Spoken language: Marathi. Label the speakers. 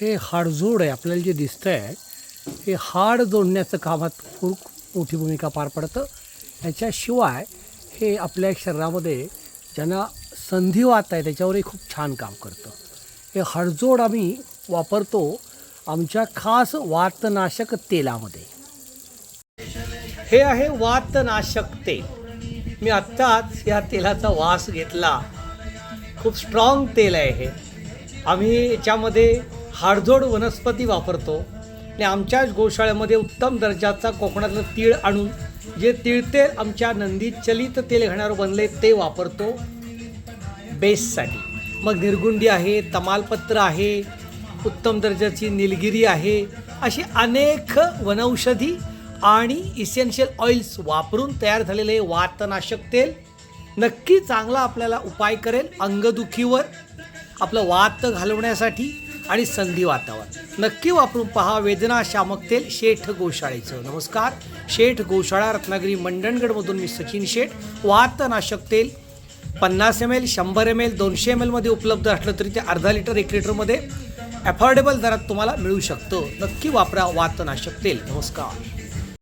Speaker 1: हे हाडजोड आहे आपल्याला जे दिसतं आहे हे हाड जोडण्याचं कामात खूप मोठी भूमिका पार पडतं. ह्याच्याशिवाय हे आपल्या शरीरामध्ये ज्यांना संधिवात आहे त्याच्यावरही खूप छान काम करतं. हे हाडजोड आम्ही वापरतो आमच्या खास वातनाशक तेलामध्ये. हे आहे वातनाशक तेल. मी आत्ताच या तेलाचा वास घेतला. खूप स्ट्रॉंग तेल आहे हे. आम्ही याच्यामध्ये हाडजोड वनस्पती वापरतो. आणि आमच्याच गोशाळ्यामध्ये उत्तम दर्जाचा कोकणातलं तीळ आणून जे तिळतेल आमच्या नंदी चलित तेल घेण्यावर बनले ते वापरतो. बेससाठी. मग निर्गुंडी आहे तमालपत्र आहे उत्तम दर्जाची निलगिरी आहे अशी अनेक वनौषधी आणि इसेन्शियल ऑइल्स वापरून तयार झालेले वातनाशक तेल नक्की चांगला आपल्याला उपाय करेल अंगदुखीवर. आपलं वात घालवण्यासाठी आणि संधी वातावरण. नक्की वापरून पहा वेदना शामक तेल शेठ गोशाळेचं. नमस्कार. शेठ गोशाळा रत्नागिरी मंडणगडमधून मी सचिन शेठ. वातनाशक तेल पन्नास एम एल शंभर एम एल दोनशे एम एलमध्ये उपलब्ध असलं तरी ते अर्धा लिटर एक लिटरमध्ये ॲफोर्डेबल दरात तुम्हाला मिळू शकतं. नक्की वापरा वातनाशक तेल. नमस्कार.